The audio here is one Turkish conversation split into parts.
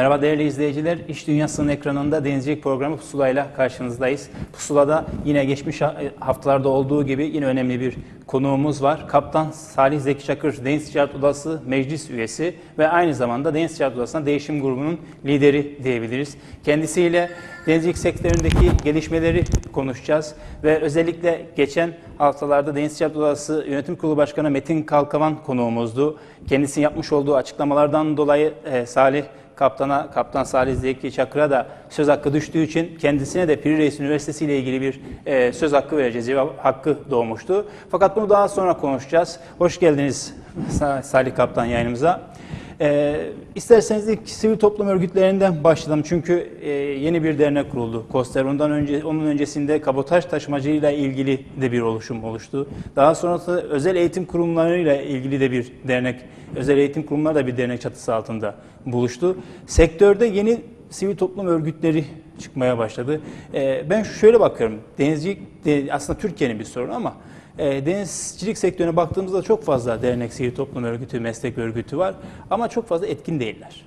Merhaba değerli izleyiciler. İş Dünyası'nın ekranında Denizcilik programı Pusula ile karşınızdayız. Pusula'da yine geçmiş ha- haftalarda olduğu gibi yine önemli bir konuğumuz var. Kaptan Salih Zeki Çakır, Deniz Ticaret Odası meclis üyesi ve aynı zamanda Deniz Ticaret Odası'na değişim grubunun lideri diyebiliriz. Kendisiyle denizcilik sektöründeki gelişmeleri konuşacağız ve özellikle geçen haftalarda Deniz Ticaret Odası Yönetim Kurulu Başkanı Metin Kalkavan konuğumuzdu. Kendisinin yapmış olduğu açıklamalardan dolayı e, Salih Kaptana, Kaptan Salih Zeki Çakır'a da söz hakkı düştüğü için kendisine de Piri Reis Üniversitesi ile ilgili bir e, söz hakkı vereceğiz. Cevap hakkı doğmuştu. Fakat bunu daha sonra konuşacağız. Hoş geldiniz Sa- Salih Kaptan yayınımıza. E, isterseniz ilk sivil toplum örgütlerinden başlayalım. Çünkü e, yeni bir dernek kuruldu. Koster ondan önce onun öncesinde kabotaj taşımacılığıyla ilgili de bir oluşum oluştu. Daha sonrasında özel eğitim kurumlarıyla ilgili de bir dernek, özel eğitim kurumları da bir dernek çatısı altında buluştu. Sektörde yeni sivil toplum örgütleri çıkmaya başladı. Ee, ben şöyle bakıyorum, denizcilik de- aslında Türkiye'nin bir sorunu ama e, denizcilik sektörüne baktığımızda çok fazla dernek, sivil toplum örgütü, meslek örgütü var ama çok fazla etkin değiller.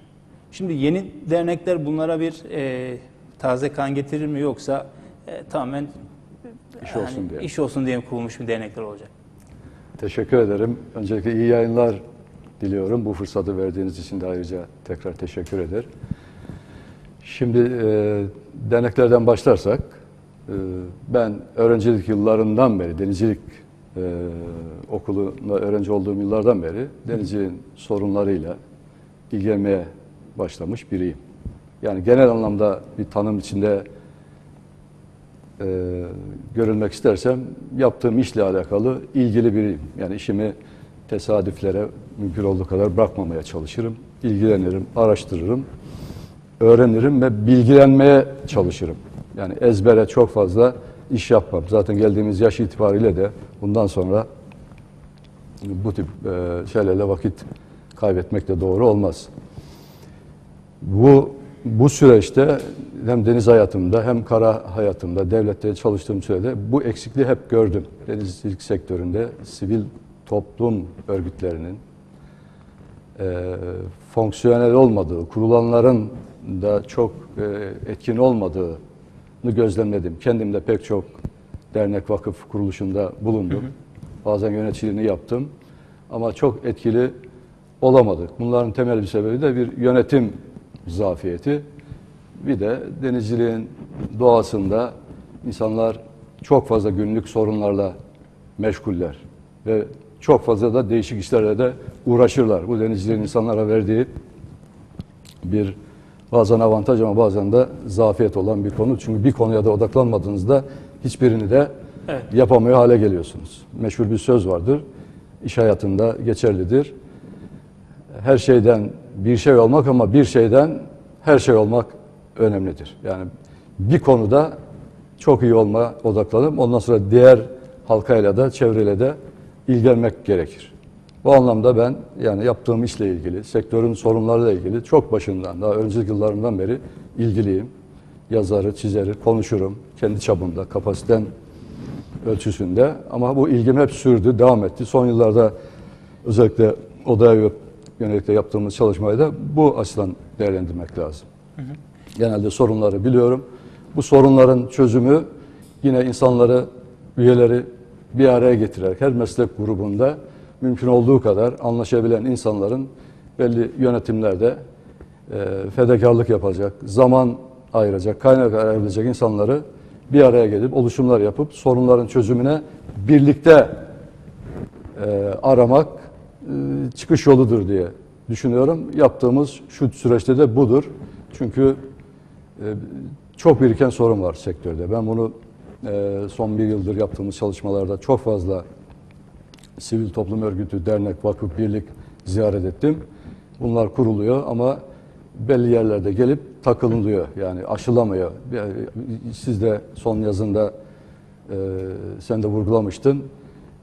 Şimdi yeni dernekler bunlara bir e, taze kan getirir mi yoksa e, tamamen İş olsun diye. iş olsun diye kurulmuş bir dernekler olacak? Teşekkür ederim. Öncelikle iyi yayınlar diliyorum. Bu fırsatı verdiğiniz için de ayrıca tekrar teşekkür eder. Şimdi e, derneklerden başlarsak, e, ben öğrencilik yıllarından beri, denizcilik e, okulunda öğrenci olduğum yıllardan beri denizciliğin sorunlarıyla ilgilenmeye başlamış biriyim. Yani genel anlamda bir tanım içinde e, görülmek istersem yaptığım işle alakalı ilgili biriyim. Yani işimi tesadüflere mümkün olduğu kadar bırakmamaya çalışırım. İlgilenirim, araştırırım, öğrenirim ve bilgilenmeye çalışırım. Yani ezbere çok fazla iş yapmam. Zaten geldiğimiz yaş itibariyle de bundan sonra bu tip e, şeylerle vakit kaybetmek de doğru olmaz. Bu bu süreçte hem deniz hayatımda hem kara hayatımda devlette çalıştığım sürede bu eksikliği hep gördüm. Denizcilik sektöründe sivil toplum örgütlerinin e, fonksiyonel olmadığı, kurulanların da çok e, etkin olmadığını gözlemledim. Kendim de pek çok dernek, vakıf kuruluşunda bulundum. Bazen yöneticiliğini yaptım. Ama çok etkili olamadık. Bunların temel bir sebebi de bir yönetim zafiyeti. Bir de denizciliğin doğasında insanlar çok fazla günlük sorunlarla meşguller ve çok fazla da değişik işlerle de uğraşırlar. Bu denizciliğin insanlara verdiği bir bazen avantaj ama bazen de zafiyet olan bir konu. Çünkü bir konuya da odaklanmadığınızda hiçbirini de Evet. yapamıyor hale geliyorsunuz. Meşhur bir söz vardır. İş hayatında geçerlidir. Her şeyden bir şey olmak ama bir şeyden her şey olmak önemlidir. Yani bir konuda çok iyi olma odaklanıp ondan sonra diğer halkayla da çevreyle de ilgilenmek gerekir. Bu anlamda ben yani yaptığım işle ilgili, sektörün sorunlarıyla ilgili çok başından, daha önceki yıllarımdan beri ilgiliyim. Yazarı, çizeri, konuşurum kendi çapımda, kapasitem ölçüsünde. Ama bu ilgim hep sürdü, devam etti. Son yıllarda özellikle odaya yönelik de yaptığımız çalışmayı da bu açıdan değerlendirmek lazım. Genelde sorunları biliyorum. Bu sorunların çözümü yine insanları, üyeleri bir araya getirerek her meslek grubunda mümkün olduğu kadar anlaşabilen insanların belli yönetimlerde e, fedakarlık yapacak, zaman ayıracak, kaynak ayırabilecek insanları bir araya gelip oluşumlar yapıp sorunların çözümüne birlikte e, aramak e, çıkış yoludur diye düşünüyorum. Yaptığımız şu süreçte de budur. Çünkü e, çok biriken sorun var sektörde. Ben bunu e, son bir yıldır yaptığımız çalışmalarda çok fazla sivil toplum örgütü, dernek, vakıf, birlik ziyaret ettim. Bunlar kuruluyor ama belli yerlerde gelip takılınıyor. Yani aşılamıyor. Siz de son yazında e, sen de vurgulamıştın.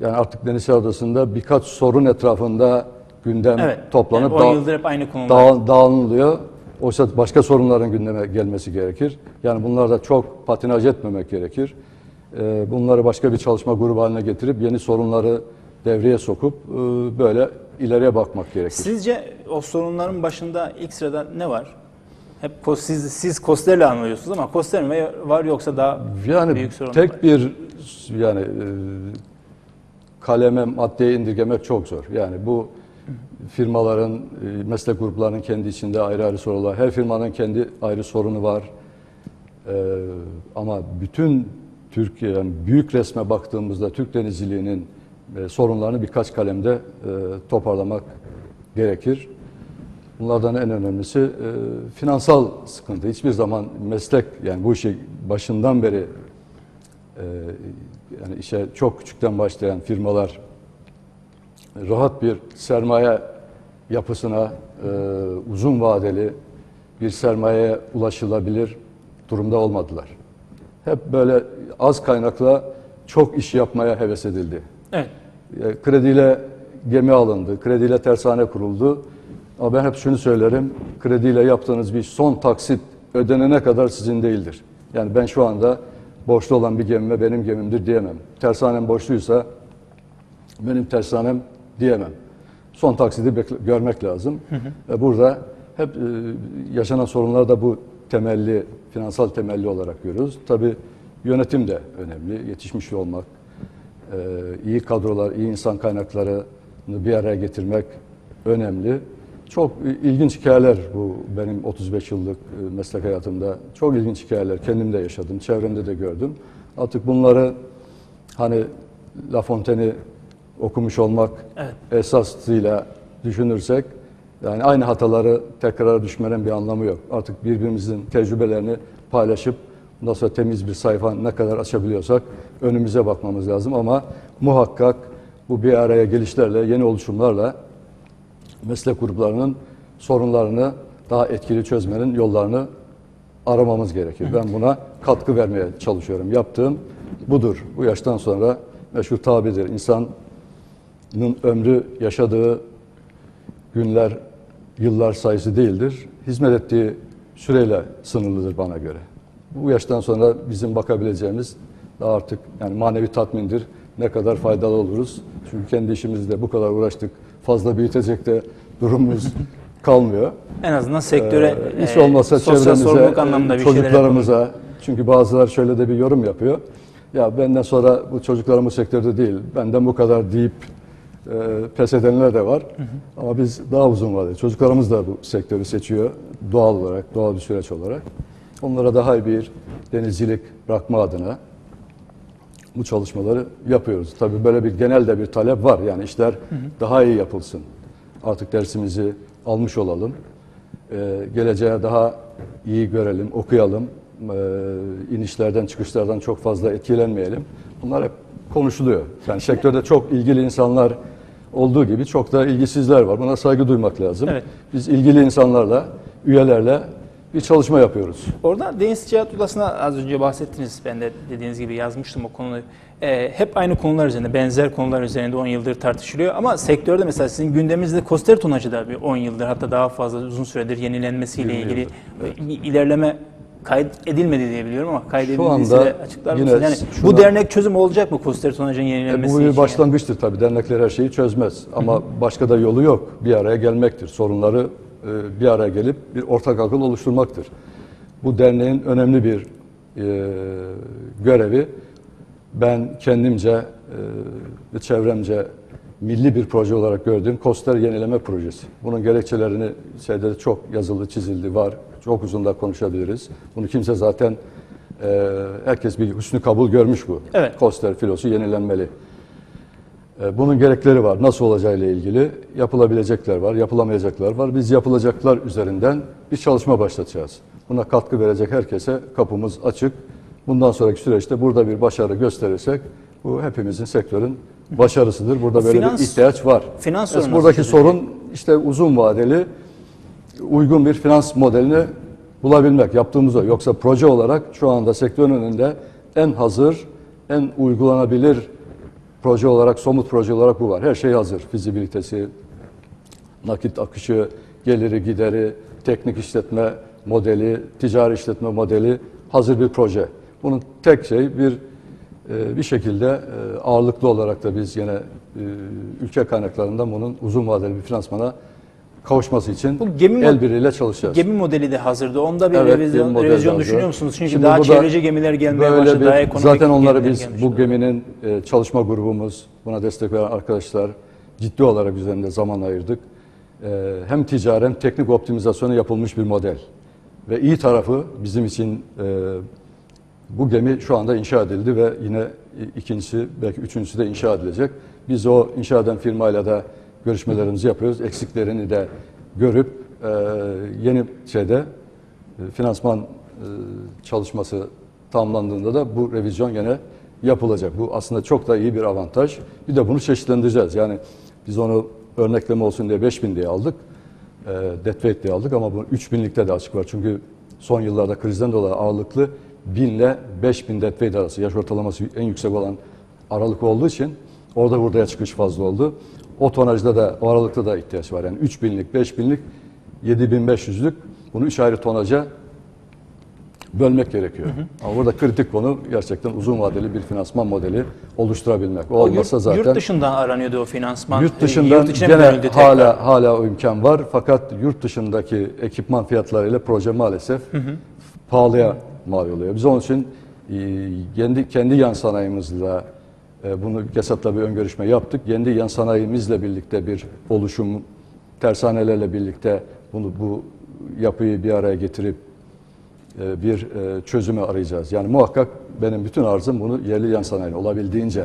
Yani artık Deniz Adası'nda birkaç sorun etrafında gündem Evet. toplanıp yani 10 dağ- yıldır hep aynı konular. dağ-. Oysa başka sorunların gündeme gelmesi gerekir. Yani bunlarda çok patinaj etmemek gerekir. Ee, Bunları başka bir çalışma grubu haline getirip yeni sorunları devreye sokup e, böyle ileriye bakmak gerekir. Sizce o sorunların başında ilk sırada ne var? Hep siz, siz Koster'le anlıyorsunuz ama Koster mi var yoksa daha Yani büyük sorun tek var? bir yani e, kaleme maddeye indirgemek çok zor. Yani bu firmaların, e, meslek gruplarının kendi içinde ayrı ayrı sorunlar. Her firmanın kendi ayrı sorunu var. E, ama bütün Türkiye, yani büyük resme baktığımızda Türk denizciliğinin e, sorunlarını birkaç kalemde e, toparlamak gerekir. Bunlardan en önemlisi e, finansal sıkıntı. Hiçbir zaman meslek yani bu işi başından beri yani işe çok küçükten başlayan firmalar rahat bir sermaye yapısına uzun vadeli bir sermayeye ulaşılabilir durumda olmadılar. Hep böyle az kaynakla çok iş yapmaya heves edildi. Evet. E, Krediyle gemi alındı, krediyle tersane kuruldu. Ama ben hep şunu söylerim, krediyle yaptığınız bir son taksit ödenene kadar sizin değildir. Yani ben şu anda borçlu olan bir gemime benim gemimdir diyemem. Tersanem borçluysa benim tersanem diyemem. Son taksidi görmek lazım. Ve burada hep e, yaşanan sorunlar da bu temelli, finansal temelli olarak görüyoruz. Tabii yönetim de önemli, yetişmiş olmak, e, iyi kadrolar, iyi insan kaynaklarını bir araya getirmek önemli. Çok ilginç hikayeler bu benim 35 yıllık e, meslek hayatımda. Çok ilginç hikayeler. Kendim de yaşadım, çevremde de gördüm. Artık bunları hani La Fontaine'i okumuş olmak Evet. esasıyla düşünürsek yani aynı hataları tekrar düşmenin bir anlamı yok. Artık birbirimizin tecrübelerini paylaşıp ondan sonra temiz bir sayfa ne kadar açabiliyorsak önümüze bakmamız lazım ama muhakkak bu bir araya gelişlerle, yeni oluşumlarla meslek gruplarının sorunlarını daha etkili çözmenin yollarını aramamız gerekir. Ben buna katkı vermeye çalışıyorum. Yaptığım budur. Bu yaştan sonra meşhur tabirdir. İnsanın ömrü yaşadığı günler, yıllar sayısı değildir. Hizmet ettiği süreyle sınırlıdır bana göre. Bu yaştan sonra bizim bakabileceğimiz daha artık yani manevi tatmindir. Ne kadar faydalı oluruz. Çünkü kendi işimizde bu kadar uğraştık. Fazla büyütecek de durumumuz kalmıyor. En azından sektöre Ee, hiç e, çevremize, anlamında bir şeyler yapalım. çocuklarımıza, çünkü bazılar şöyle de bir yorum yapıyor. Ya benden sonra bu çocuklarım bu sektörde değil, benden bu kadar deyip e, pes edenler de var. Ama biz daha uzun vadeli, çocuklarımız da bu sektörü seçiyor doğal olarak, doğal bir süreç olarak. Onlara daha iyi bir denizcilik bırakma adına bu çalışmaları yapıyoruz. Tabii böyle bir genel de bir talep var. Yani işler daha iyi yapılsın. Artık dersimizi almış olalım. Ee, geleceğe daha iyi görelim, okuyalım. Ee, inişlerden, çıkışlardan çok fazla etkilenmeyelim. Bunlar hep konuşuluyor. Yani sektörde çok ilgili insanlar olduğu gibi çok da ilgisizler var. Buna saygı duymak lazım. Evet. Biz ilgili insanlarla, üyelerle bir çalışma yapıyoruz. Orada Deniz Ticaret Odası'na az önce bahsettiniz. Ben de dediğiniz gibi yazmıştım o konuyu. Ee, hep aynı konular üzerinde, benzer konular üzerinde 10 yıldır tartışılıyor. Ama sektörde mesela sizin gündeminizde koster tonajı da bir 10 yıldır hatta daha fazla uzun süredir yenilenmesiyle 20 ilgili bir ilerleme kayıt edilmedi diye biliyorum ama de açıklar yine mısınız? Yani şuna- bu dernek çözüm olacak mı koster tonajın E, yenilenmesi bu için? bir başlangıçtır tabii. Dernekler her şeyi çözmez. Ama başka da yolu yok. Bir araya gelmektir. Sorunları e, bir araya gelip bir ortak akıl oluşturmaktır. Bu derneğin önemli bir e, görevi. Ben kendimce e, ve çevremce milli bir proje olarak gördüğüm Koster Yenileme Projesi. Bunun gerekçelerini şeyde de çok yazılı, çizildi, var. Çok uzun da konuşabiliriz. Bunu kimse zaten e, herkes bir hüsnü kabul görmüş bu. Evet. Koster filosu yenilenmeli. E, Bunun gerekleri var. Nasıl olacağıyla ilgili yapılabilecekler var, yapılamayacaklar var. Biz yapılacaklar üzerinden bir çalışma başlatacağız. Buna katkı verecek herkese kapımız açık. Bundan sonraki süreçte burada bir başarı gösterirsek bu hepimizin sektörün başarısıdır. Burada böyle Finans- bir ihtiyaç var. finans sorunu buradaki sorun işte uzun vadeli uygun bir finans modelini bulabilmek. Yaptığımız o. Yoksa proje olarak şu anda sektörün önünde en hazır, en uygulanabilir proje olarak, somut proje olarak bu var. Her şey hazır. Fizibilitesi, nakit akışı, geliri, gideri, teknik işletme modeli, ticari işletme modeli hazır bir proje. Bunun tek şey bir e, bir şekilde e, ağırlıklı olarak da biz yine e, ülke kaynaklarından bunun uzun vadeli bir finansmana kavuşması için Bu gemi el birliğiyle çalışacağız. Gemi modeli de hazırdı. Onda bir Evet, revizyon, modeli revizyon hazır. düşünüyor musunuz? Çünkü Şimdi daha çevreci gemiler gelmeye başladı. bir- Daha ekonomik zaten onları biz bu geminin e, çalışma grubumuz, buna destek veren arkadaşlar ciddi olarak üzerinde zaman ayırdık. E, hem ticari hem teknik optimizasyonu yapılmış bir model. Ve iyi tarafı bizim için e, bu gemi şu anda inşa edildi ve yine ikincisi belki üçüncüsü de inşa edilecek. Biz o inşa eden firmayla da görüşmelerimizi yapıyoruz. Eksiklerini de görüp e, yeni şeyde e, finansman e, çalışması tamamlandığında da bu revizyon gene yapılacak. Bu aslında çok da iyi bir avantaj. Bir de bunu çeşitlendireceğiz. Yani biz onu örnekleme olsun diye 5000 diye aldık. E, dead weight diye aldık ama bu 3000'likte de açık var. Çünkü son yıllarda krizden dolayı ağırlıklı 1000 ile 5000 dead weight arası yaş ortalaması en yüksek olan aralık olduğu için orada buraya çıkış fazla oldu. O tonajda da o aralıkta da ihtiyaç var. Yani 3000'lik, 5000'lik, 7500'lük bunu üç ayrı tonaja bölmek gerekiyor. Ama burada kritik konu gerçekten uzun vadeli bir finansman modeli oluşturabilmek. O, O olmasa yurt, zaten yurt dışından aranıyordu o finansman. Yurt Ee, dışından yurt gene tekrar? hala hala o imkan var fakat yurt dışındaki ekipman fiyatlarıyla proje maalesef pahalıya mal oluyor. Biz onun için e, kendi kendi yan sanayimizle e, bunu GESAP'la bir ön görüşme yaptık. Kendi yan sanayimizle birlikte bir oluşum tersanelerle birlikte bunu bu yapıyı bir araya getirip e, bir e, çözümü arayacağız. Yani muhakkak benim bütün arzum bunu yerli yan sanayi olabildiğince.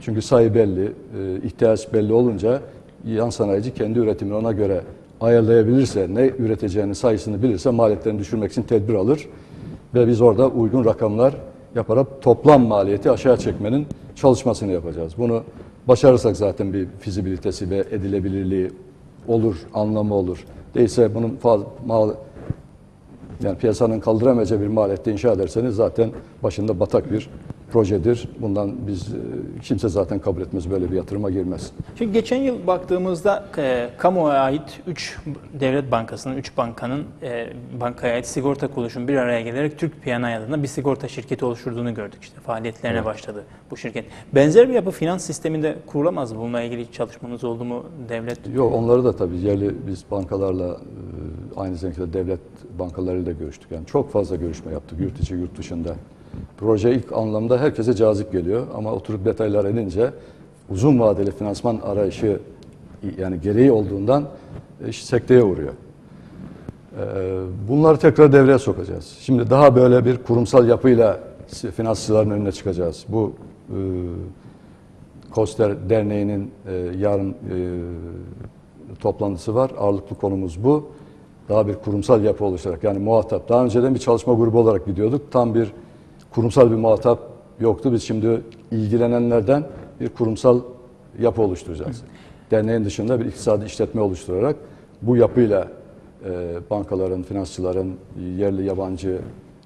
Çünkü sayı belli, e, ihtiyaç belli olunca yan sanayici kendi üretimini ona göre ayarlayabilirse, ne üreteceğini sayısını bilirse maliyetlerini düşürmek için tedbir alır. Ve biz orada uygun rakamlar yaparak toplam maliyeti aşağı çekmenin çalışmasını yapacağız. Bunu başarırsak zaten bir fizibilitesi ve edilebilirliği olur, anlamı olur. Değilse bunun fazla, mal, yani piyasanın kaldıramayacağı bir maliyette inşa ederseniz zaten başında batak bir projedir. Bundan biz e, kimse zaten kabul etmez böyle bir yatırıma girmez. Çünkü geçen yıl baktığımızda e, kamuya ait 3 devlet bankasının, 3 bankanın e, bankaya ait sigorta kuruluşun bir araya gelerek Türk P&I adına bir sigorta şirketi oluşturduğunu gördük. İşte faaliyetlerine başladı bu şirket. Benzer bir yapı finans sisteminde kurulamaz mı? Bununla ilgili çalışmanız oldu mu devlet? Yok onları da tabii yerli biz bankalarla e, aynı zamanda devlet bankalarıyla görüştük. Yani çok fazla görüşme yaptık yurt içi yurt dışında. Proje ilk anlamda herkese cazip geliyor ama oturup detaylar inince uzun vadeli finansman arayışı yani gereği olduğundan e, iş sekteye uğruyor. Ee, Bunları tekrar devreye sokacağız. Şimdi daha böyle bir kurumsal yapıyla finansçıların önüne çıkacağız. Bu e, Koster Derneği'nin e, yarın e, toplantısı var. Ağırlıklı konumuz bu. Daha bir kurumsal yapı oluşturarak yani muhatap. Daha önceden bir çalışma grubu olarak gidiyorduk. Tam bir kurumsal bir muhatap yoktu. Biz şimdi ilgilenenlerden bir kurumsal yapı oluşturacağız. Derneğin dışında bir iktisadi işletme oluşturarak bu yapıyla e, bankaların, finansçıların, yerli yabancı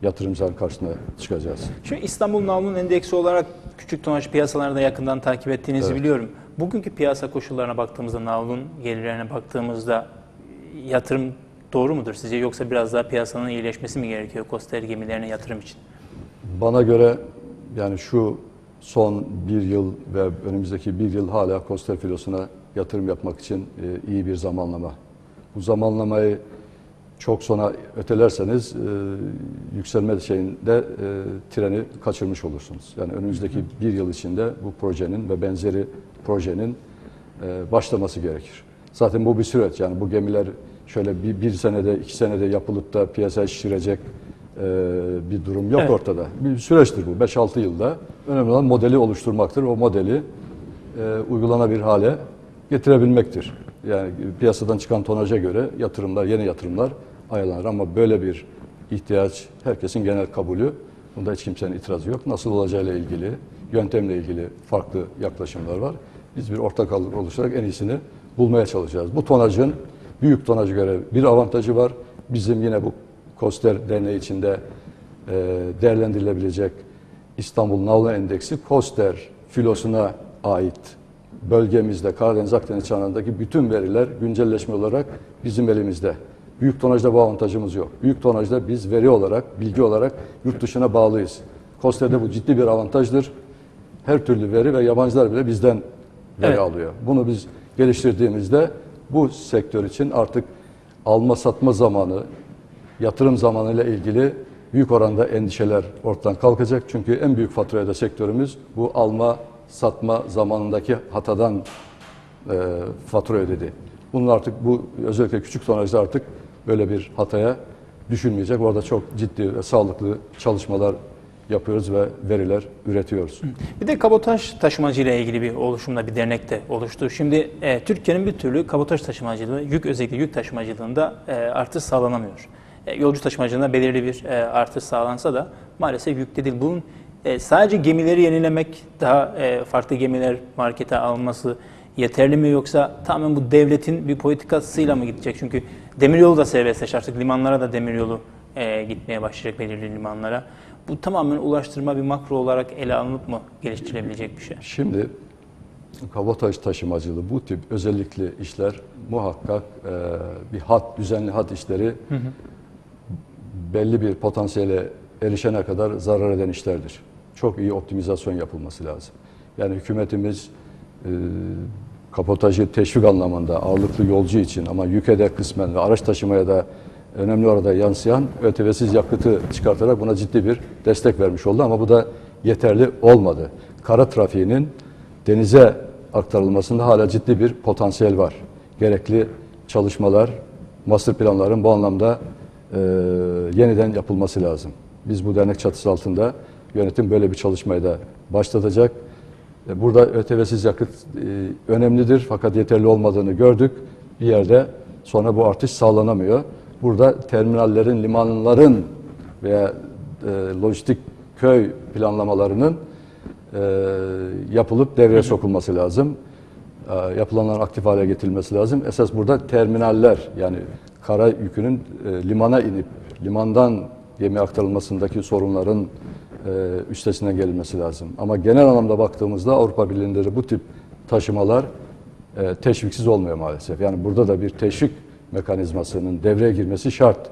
yatırımcıların karşısına çıkacağız. Şu İstanbul Navlun Endeksi olarak küçük tonaj piyasalarda yakından takip ettiğinizi biliyorum. Bugünkü piyasa koşullarına baktığımızda, Navlun gelirlerine baktığımızda yatırım doğru mudur sizce yoksa biraz daha piyasanın iyileşmesi mi gerekiyor Koster gemilerine yatırım için? Bana göre yani şu son bir yıl ve önümüzdeki bir yıl hala Koster filosuna yatırım yapmak için e, iyi bir zamanlama. Bu zamanlamayı çok sona ötelerseniz e, yükselme şeyinde e, treni kaçırmış olursunuz. Yani önümüzdeki bir yıl içinde bu projenin ve benzeri projenin e, başlaması gerekir. Zaten bu bir süreç yani bu gemiler şöyle bir, bir senede iki senede yapılıp da piyasaya şişirecek bir durum yok Evet. ortada. Bir süreçtir bu 5-6 yılda. Önemli olan modeli oluşturmaktır. O modeli e, uygulanabilir hale getirebilmektir. Yani piyasadan çıkan tonaja göre yatırımlar, yeni yatırımlar ayarlanır ama böyle bir ihtiyaç herkesin genel kabulü. Bunda hiç kimsenin itirazı yok. Nasıl olacağıyla ilgili, yöntemle ilgili farklı yaklaşımlar var. Biz bir ortaklık oluşturarak en iyisini bulmaya çalışacağız. Bu tonajın büyük tonaja göre bir avantajı var. Bizim yine bu Koster Derneği içinde e, değerlendirilebilecek İstanbul Navla Endeksi Koster filosuna ait bölgemizde Karadeniz Akdeniz çanağındaki bütün veriler güncelleşme olarak bizim elimizde. Büyük tonajda bu avantajımız yok. Büyük tonajda biz veri olarak, bilgi olarak yurt dışına bağlıyız. Koster'de bu ciddi bir avantajdır. Her türlü veri ve yabancılar bile bizden veri Evet. alıyor. Bunu biz geliştirdiğimizde Bu sektör için artık alma satma zamanı, yatırım zamanıyla ilgili büyük oranda endişeler ortadan kalkacak. Çünkü en büyük faturaya da sektörümüz bu alma satma zamanındaki hatadan e, fatura ödedi. Bunun artık bu özellikle küçük tonajda artık böyle bir hataya düşünmeyecek. Orada çok ciddi ve sağlıklı çalışmalar yapıyoruz ve veriler üretiyoruz. Bir de kabotaj taşımacıyla ilgili bir oluşumda bir dernek de oluştu. Şimdi e, Türkiye'nin bir türlü kabotaj taşımacılığı, yük özellikle yük taşımacılığında e, artış sağlanamıyor. E, yolcu taşımacılığında belirli bir e, artış sağlansa da maalesef yükte değil. Bunun e, sadece gemileri yenilemek, daha farklı gemiler markete alınması yeterli mi yoksa tamamen bu devletin bir politikasıyla mı gidecek? Çünkü demiryolu da serbestleş artık limanlara da demiryolu e, gitmeye başlayacak belirli limanlara. Bu tamamen ulaştırma bir makro olarak ele alınıp mı geliştirilebilecek bir şey? Şimdi kabotaj taşımacılığı bu tip özellikle işler muhakkak e, bir hat, düzenli hat işleri belli bir potansiyele erişene kadar zarar eden işlerdir. Çok iyi optimizasyon yapılması lazım. Yani hükümetimiz e, kapotajı teşvik anlamında ağırlıklı yolcu için ama yüke de kısmen ve araç taşımaya da önemli orada yansıyan ÖTV'siz yakıtı çıkartarak buna ciddi bir destek vermiş oldu ama bu da yeterli olmadı. Kara trafiğinin denize aktarılmasında hala ciddi bir potansiyel var. Gerekli çalışmalar, master planların bu anlamda e, yeniden yapılması lazım. Biz bu dernek çatısı altında yönetim böyle bir çalışmayı da başlatacak. E, Burada ÖTV'siz yakıt e, önemlidir fakat yeterli olmadığını gördük. Bir yerde sonra bu artış sağlanamıyor. Burada terminallerin, limanların veya e, lojistik köy planlamalarının e, yapılıp devreye sokulması lazım. E, yapılanların aktif hale getirilmesi lazım. Esas burada terminaller yani kara yükünün e, limana inip limandan gemi aktarılmasındaki sorunların e, üstesinden gelinmesi lazım. Ama genel anlamda baktığımızda Avrupa Birliği'nde de bu tip taşımalar e, teşviksiz olmuyor maalesef. Yani burada da bir teşvik mekanizmasının devreye girmesi şart.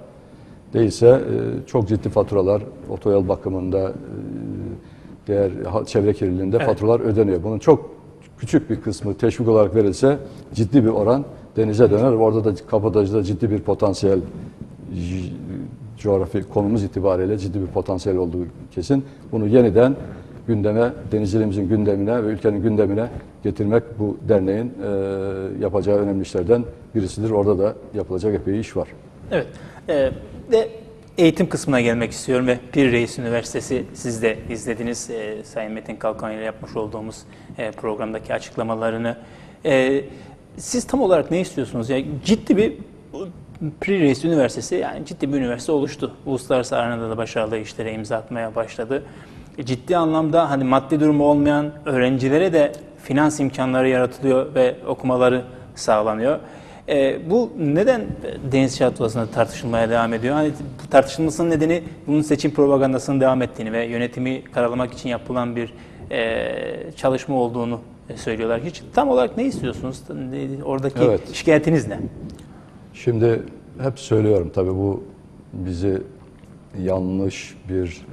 Değilse e, çok ciddi faturalar otoyol bakımında, e, diğer çevre kirliliğinde Evet. faturalar ödeniyor. Bunun çok küçük bir kısmı teşvik olarak verilse ciddi bir oran denize döner. Orada da kabotajda ciddi bir potansiyel coğrafi konumuz itibariyle ciddi bir potansiyel olduğu kesin. Bunu yeniden gündeme, denizciliğimizin gündemine ve ülkenin gündemine getirmek bu derneğin e, yapacağı önemli işlerden birisidir. Orada da yapılacak epey iş var. Evet. E, de eğitim kısmına gelmek istiyorum ve Pir Reis Üniversitesi siz de izlediniz e, Sayın Metin Kalkan ile yapmış olduğumuz e, programdaki açıklamalarını. E, siz tam olarak ne istiyorsunuz? Yani ciddi bir bu Pir Reis Üniversitesi yani ciddi bir üniversite oluştu. Uluslararası arenada da başarılı işlere imza atmaya başladı. E, ciddi anlamda hani maddi durumu olmayan öğrencilere de finans imkanları yaratılıyor ve okumaları sağlanıyor. E, bu neden Deniz Şahatuvası'nda tartışılmaya devam ediyor? Hani bu tartışılmasının nedeni bunun seçim propagandasının devam ettiğini ve yönetimi karalamak için yapılan bir e, çalışma olduğunu söylüyorlar. Hiç tam olarak ne istiyorsunuz? Oradaki Evet. şikayetiniz ne? Şimdi hep söylüyorum tabii bu bizi yanlış bir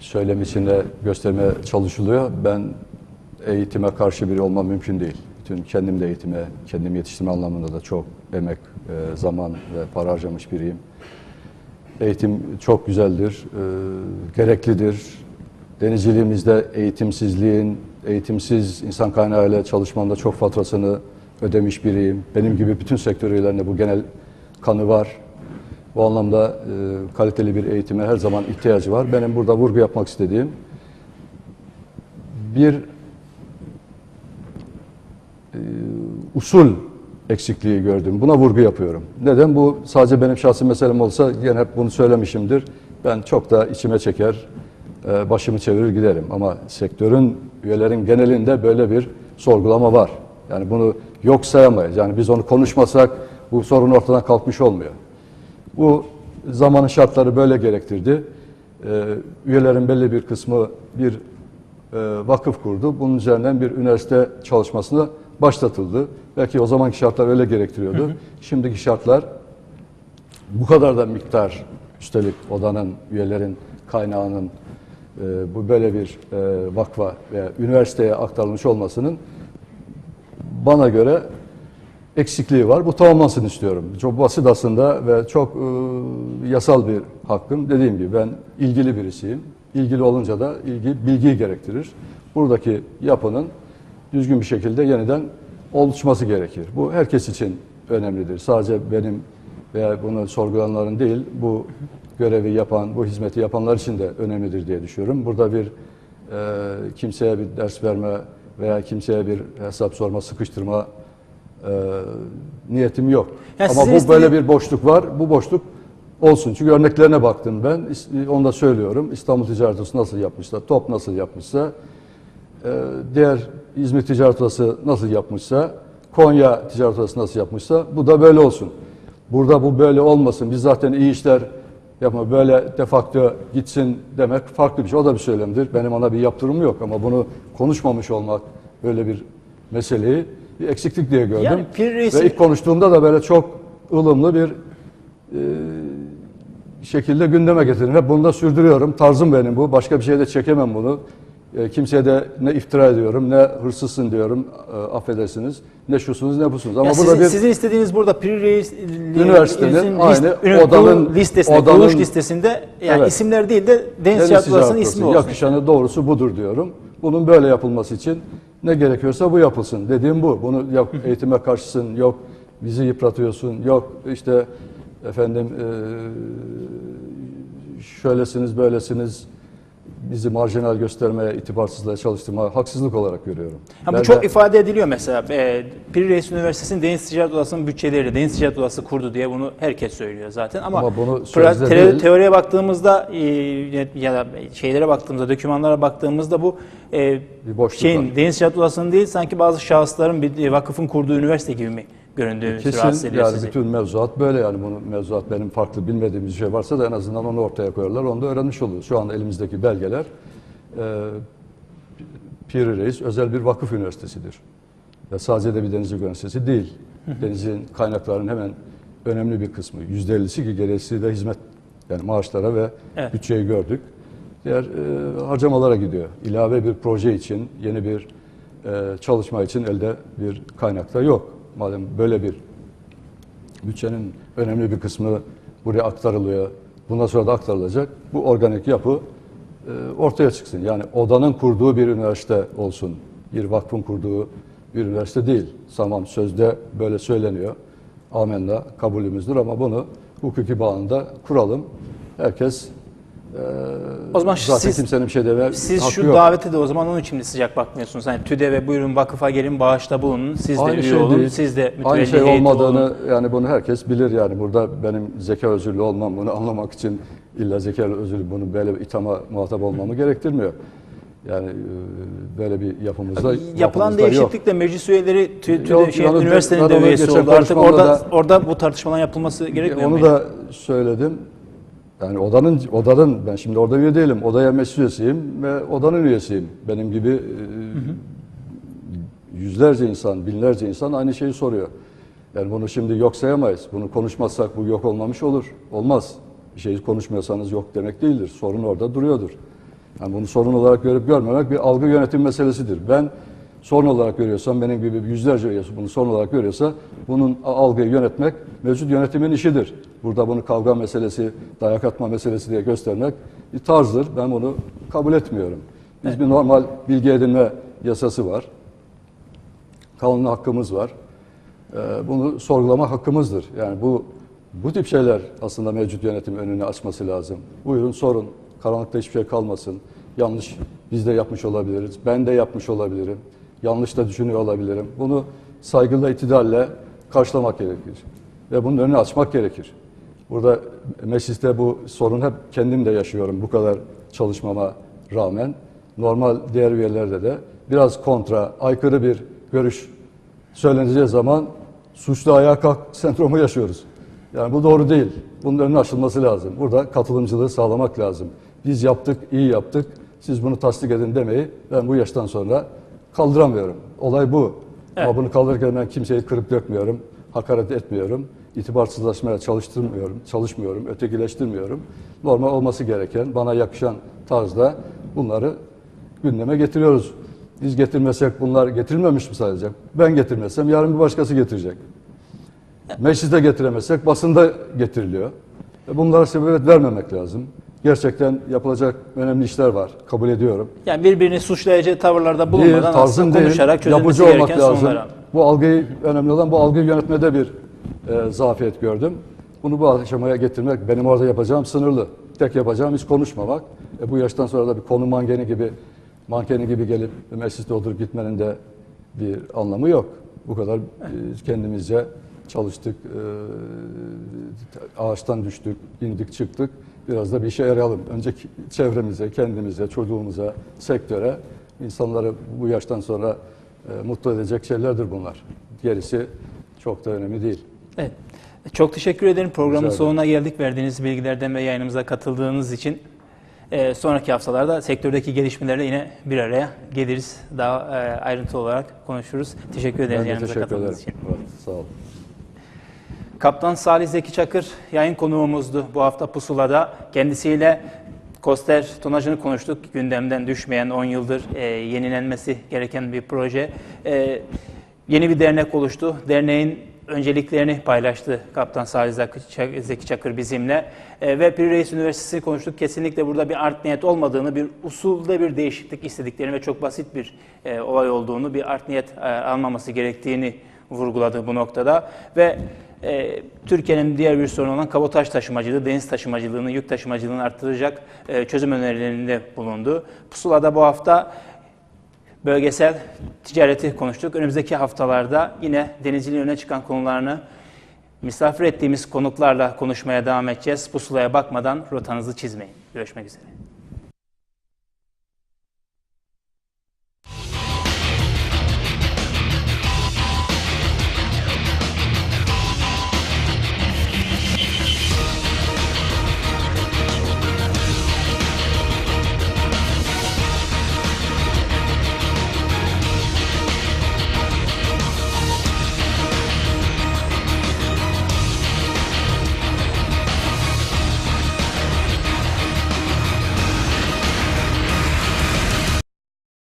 söylem içinde göstermeye çalışılıyor. Ben eğitime karşı biri olmam mümkün değil. Bütün kendim de eğitime, kendim yetiştirme anlamında da çok emek, e, zaman ve para harcamış biriyim. Eğitim çok güzeldir, e, gereklidir. Denizciliğimizde eğitimsizliğin, eğitimsiz insan kaynağıyla çalışmanın da çok faturasını ödemiş biriyim. Benim gibi bütün sektör üyelerinde bu genel kanı var. Bu anlamda e, kaliteli bir eğitime her zaman ihtiyacı var. Benim burada vurgu yapmak istediğim bir e, usul eksikliği gördüm. Buna vurgu yapıyorum. Neden? Bu sadece benim şahsi meselem olsa yine hep bunu söylemişimdir. Ben çok da içime çeker, e, başımı çevirir giderim. Ama sektörün, üyelerin genelinde böyle bir sorgulama var. Yani bunu yok sayamayız. Yani biz onu konuşmasak bu sorun ortadan kalkmış olmuyor. Bu zamanın şartları böyle gerektirdi. Ee, üyelerin belli bir kısmı bir e, vakıf kurdu. Bunun üzerinden bir üniversite çalışmasına başlatıldı. Belki o zamanki şartlar öyle gerektiriyordu. Şimdiki şartlar bu kadar da miktar üstelik odanın, üyelerin kaynağının e, bu böyle bir e, vakfa veya üniversiteye aktarılmış olmasının bana göre eksikliği var. Bu tamamlansın istiyorum. Çok basit aslında ve çok e, yasal bir hakkım. Dediğim gibi ben ilgili birisiyim. İlgili olunca da ilgi bilgiyi gerektirir. Buradaki yapının düzgün bir şekilde yeniden oluşması gerekir. Bu herkes için önemlidir. Sadece benim veya bunu sorgulananların değil, bu görevi yapan, bu hizmeti yapanlar için de önemlidir diye düşünüyorum. Burada bir e, kimseye bir ders verme veya kimseye bir hesap sorma, sıkıştırma e, niyetim yok. Ya Ama bu böyle bir boşluk var. Bu boşluk olsun. Çünkü örneklerine baktım ben. Onu da söylüyorum. İstanbul Ticaret Odası nasıl yapmışsa, TOP nasıl yapmışsa, e, diğer İzmir Ticaret Odası nasıl yapmışsa, Konya Ticaret Odası nasıl yapmışsa bu da böyle olsun. Burada bu böyle olmasın. Biz zaten iyi işler yapma böyle de facto gitsin demek farklı bir şey. O da bir söylemdir. Benim ona bir yaptırımım yok ama bunu konuşmamış olmak böyle bir meseleyi bir eksiklik diye gördüm. Yani Pir Reis'in- Ve ilk konuştuğumda da böyle çok ılımlı bir e, şekilde gündeme getirdim. Hep bunu da sürdürüyorum. Tarzım benim bu. Başka bir şeyde çekemem bunu. E, kimseye de ne iftira ediyorum, ne hırsızsın diyorum, e, affedersiniz. Ne şusunuz ne busunuz. Ama Ya burada sizin, bir sizin istediğiniz burada Reis Üniversitenin aynı odanın- listesinde, odanın- kuruluş listesinde yani Evet. isimler değil de Deniz Deniz Ticaret ismi Odası. olsun. Yakışanı doğrusu budur diyorum. Bunun böyle yapılması için ne gerekiyorsa bu yapılsın. Dediğim bu. Bunu yok eğitime karşısın, yok bizi yıpratıyorsun, yok işte efendim eee, şöylesiniz, böylesiniz bizi marjinal göstermeye, itibarsızlığa çalıştırma haksızlık olarak görüyorum. Ha, bu Ben çok de- ifade ediliyor mesela. E, Pir Reis Üniversitesi'nin Deniz Ticaret Odası'nın bütçeleri, Deniz Ticaret Odası kurdu diye bunu herkes söylüyor zaten. Ama, Ama bunu pra- tele- değil. teoriye baktığımızda e, ya da şeylere baktığımızda, dokümanlara baktığımızda bu e, şeyin var. Deniz Ticaret Odası'nın değil sanki bazı şahısların bir e, vakıfın kurduğu üniversite gibi mi göründüğü rahatsız Kesin ediyor yani sizi? bütün mevzuat böyle yani bunu mevzuat benim farklı bilmediğimiz bir şey varsa da en azından onu ortaya koyarlar. Onu da öğrenmiş oluruz. Şu anda elimizdeki belgeler e, Piri Reis özel bir vakıf üniversitesidir. Ve sadece de bir denizcilik üniversitesi değil. Denizin kaynaklarının hemen önemli bir kısmı. Yüzde ellisi ki gerisi de hizmet yani maaşlara ve Evet. bütçeyi gördük. Diğer e, harcamalara gidiyor. İlave bir proje için, yeni bir e, çalışma için elde bir kaynak da yok. Madem böyle bir bütçenin önemli bir kısmı buraya aktarılıyor, bundan sonra da aktarılacak. Bu organik yapı e, ortaya çıksın. Yani odanın kurduğu bir üniversite olsun, bir vakfın kurduğu bir üniversite değil. Tamam sözde böyle söyleniyor. Amenna kabulümüzdür ama bunu hukuki bağında kuralım. Herkes O zaman zaten siz- kimsenin bir şey deme Siz şu yok. davete de o zaman onun için de sıcak bakmıyorsunuz. Hani TÜDEV'e buyurun vakıfa gelin bağışta bulunun. Siz de Aynı üye şey olun. değil. Siz de Aynı şey olmadığını olun. yani bunu herkes bilir yani burada benim zeka özürlü olmam bunu anlamak için illa zeka özürlü bunu böyle bir ithama muhatap olmamı gerektirmiyor. Yani e, böyle bir yapımızda Yapılan yapımızda yok. değişiklikle meclis üyeleri tü, tü, Yok, şey, üniversitenin de üyesi oldu. Artık orada da- orada bu tartışmaların yapılması gerekmiyor Onu mu? da söyledim. Yani odanın odanın ben şimdi orada üye değilim. Odaya meclis üyesiyim ve odanın üyesiyim. Benim gibi e, yüzlerce insan, binlerce insan aynı şeyi soruyor. Yani bunu şimdi yok sayamayız. Bunu konuşmazsak bu yok olmamış olur. Olmaz. Bir şeyi konuşmuyorsanız yok demek değildir. Sorun orada duruyordur. Yani bunu sorun olarak görüp görmemek bir algı yönetim meselesidir. Ben sorun olarak görüyorsam, benim gibi yüzlerce üyesi bunu sorun olarak görüyorsa, bunun algıyı yönetmek mevcut yönetimin işidir. Burada bunu kavga meselesi, dayak atma meselesi diye göstermek bir tarzdır. Ben bunu kabul etmiyorum. Biz bir normal bilgi edinme yasası var. Kanun hakkımız var. Ee, Bunu sorgulama hakkımızdır. Yani bu bu tip şeyler aslında mevcut yönetim önünü açması lazım. Buyurun sorun. Karanlıkta hiçbir şey kalmasın. Yanlış biz de yapmış olabiliriz. Ben de yapmış olabilirim. Yanlış da düşünüyor olabilirim. Bunu saygıyla, itidalle karşılamak gerekir. Ve bunun önünü açmak gerekir. Burada mecliste bu sorun hep kendim de yaşıyorum bu kadar çalışmama rağmen. Normal diğer üyelerde de biraz kontra, aykırı bir görüş söyleneceği zaman suçlu ayağa kalk sendromu yaşıyoruz. Yani bu doğru değil. Bunun önüne açılması lazım. Burada katılımcılığı sağlamak lazım. Biz yaptık, iyi yaptık. Siz bunu tasdik edin demeyi ben bu yaştan sonra kaldıramıyorum. Olay bu. Ama bunu kaldırırken ben kimseyi kırıp dökmüyorum. Hakaret etmiyorum. itibarsızlaşmaya çalıştırmıyorum, çalışmıyorum, ötekileştirmiyorum. Normal olması gereken, bana yakışan tarzda bunları gündeme getiriyoruz. Biz getirmesek bunlar getirilmemiş mi sadece? Ben getirmezsem yarın bir başkası getirecek. Mecliste getiremezsek basında getiriliyor. E, Bunlara sebebiyet vermemek lazım. Gerçekten yapılacak önemli işler var. Kabul ediyorum. Yani birbirini suçlayıcı tavırlarda Değil, bulunmadan tarzın aslında değil, konuşarak çözülmesi olmak gereken lazım. sonlara. Bu algıyı, önemli olan bu algıyı yönetmede bir e, zafiyet gördüm. Bunu bu aşamaya getirmek, benim orada yapacağım sınırlı. Tek yapacağım hiç konuşmamak. E, bu yaştan sonra da bir konu mankeni gibi, mankeni gibi gelip mecliste oturup gitmenin de bir anlamı yok. Bu kadar e, kendimizce çalıştık, e, ağaçtan düştük, indik çıktık. Biraz da bir işe yarayalım. Önce çevremize, kendimize, çocuğumuza, sektöre, insanları bu yaştan sonra e, mutlu edecek şeylerdir bunlar. Gerisi çok da önemli değil. Evet. Çok teşekkür ederim. Programın ederim. sonuna geldik. Verdiğiniz bilgilerden ve yayınımıza katıldığınız için. Ee, sonraki haftalarda sektördeki gelişmelerle yine bir araya geliriz. Daha e, ayrıntılı olarak konuşuruz. Teşekkür ederiz yayınımıza teşekkür ederim. katıldığınız için. Evet, sağ olun. Kaptan Salih Zeki Çakır yayın konuğumuzdu bu hafta Pusula'da. Kendisiyle Koster tonajını konuştuk. Gündemden düşmeyen 10 yıldır e, yenilenmesi gereken bir proje. E, yeni bir dernek oluştu. Derneğin önceliklerini paylaştı Kaptan Salih Zeki Çak- Zeki Çakır bizimle. E, ve Piri Reis Üniversitesi'ni konuştuk. Kesinlikle burada bir art niyet olmadığını, bir usulde bir değişiklik istediklerini ve çok basit bir e, olay olduğunu, bir art niyet e, almaması gerektiğini vurguladı bu noktada. Ve e, Türkiye'nin diğer bir sorunu olan kabotaj taşımacılığı, deniz taşımacılığını, yük taşımacılığını arttıracak e, çözüm önerilerinde bulundu. Pusula'da bu hafta bölgesel ticareti konuştuk. Önümüzdeki haftalarda yine denizciliğin öne çıkan konularını misafir ettiğimiz konuklarla konuşmaya devam edeceğiz. Pusula'ya bakmadan rotanızı çizmeyin. Görüşmek üzere.